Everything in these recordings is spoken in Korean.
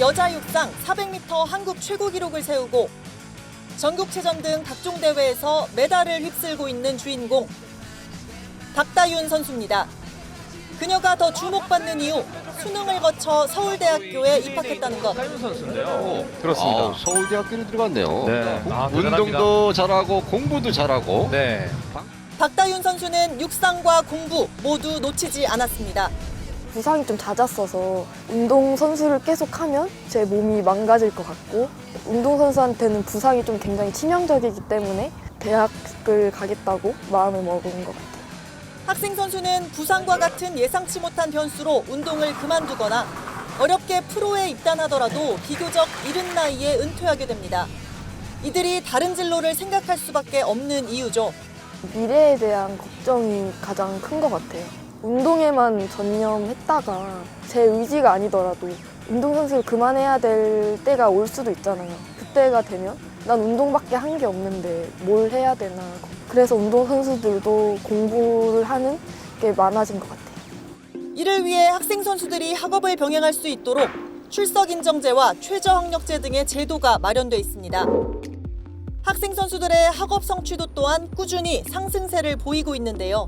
여자 육상 400m 한국 최고 기록을 세우고 전국체전 등 각종 대회에서 메달을 휩쓸고 있는 주인공 박다윤 선수입니다. 그녀가 더 주목받는 이유 수능을 거쳐 서울대학교에 입학했다는 것. 박다윤 선수인데요. 그렇습니다. 아우, 서울대학교를 들어갔네요. 네. 아, 운동도 잘하고 공부도 잘하고. 네. 박다윤 선수는 육상과 공부 모두 놓치지 않았습니다. 부상이 좀 잦았어서 운동 선수를 계속 하면 제 몸이 망가질 것 같고 운동 선수한테는 부상이 좀 굉장히 치명적이기 때문에 대학을 가겠다고 마음을 먹은 것 같아요. 학생 선수는 부상과 같은 예상치 못한 변수로 운동을 그만두거나 어렵게 프로에 입단하더라도 비교적 이른 나이에 은퇴하게 됩니다. 이들이 다른 진로를 생각할 수밖에 없는 이유죠. 미래에 대한 걱정이 가장 큰 것 같아요. 운동에만 전념했다가 제 의지가 아니더라도 운동선수를 그만해야 될 때가 올 수도 있잖아요. 그때가 되면 난 운동밖에 한 게 없는데 뭘 해야 되나. 그래서 운동선수들도 공부를 하는 게 많아진 것 같아요. 이를 위해 학생 선수들이 학업을 병행할 수 있도록 출석 인정제와 최저 학력제 등의 제도가 마련돼 있습니다. 학생 선수들의 학업 성취도 또한 꾸준히 상승세를 보이고 있는데요.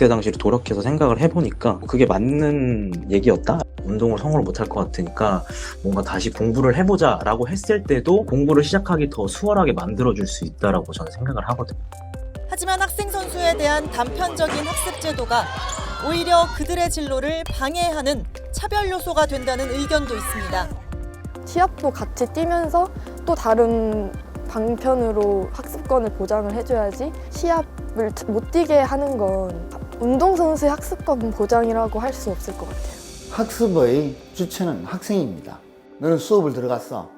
그때 당시를 돌이켜서 생각을 해보니까 그게 맞는 얘기였다. 운동을 성으로 못할 것 같으니까 뭔가 다시 공부를 해보자 라고 했을 때도 공부를 시작하기 더 수월하게 만들어줄 수 있다라고 저는 생각을 하거든요. 하지만 학생 선수에 대한 단편적인 학습 제도가 오히려 그들의 진로를 방해하는 차별 요소가 된다는 의견도 있습니다. 시합도 같이 뛰면서 또 다른 방편으로 학습권을 보장을 해줘야지 시합을 못 뛰게 하는 건 운동선수의 학습권 보장이라고 할 수 없을 것 같아요. 학습의 주체는 학생입니다. 너는 수업을 들어갔어.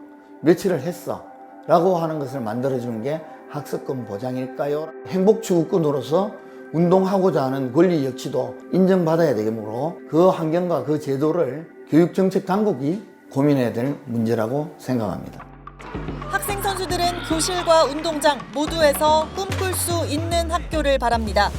며칠을 했어. 라고 하는 것을 만들어주는 게 학습권 보장일까요? 행복추구꾼으로서 운동하고자 하는 권리 역시도 인정받아야 되므로 그 환경과 그 제도를 교육정책 당국이 고민해야 될 문제라고 생각합니다. 학생 선수들은 교실과 운동장 모두에서 꿈꿀 수 있는 학교를 바랍니다.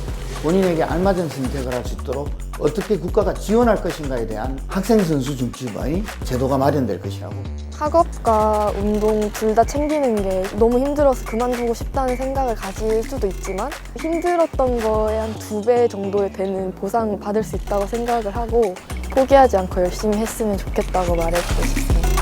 본인에게 알맞은 선택을 할 수 있도록 어떻게 국가가 지원할 것인가에 대한 학생 선수 중심의 제도가 마련될 것이라고 학업과 운동 둘 다 챙기는 게 너무 힘들어서 그만두고 싶다는 생각을 가질 수도 있지만 힘들었던 거에 한 두 배 정도의 되는 보상 받을 수 있다고 생각을 하고 포기하지 않고 열심히 했으면 좋겠다고 말해주고 싶습니다.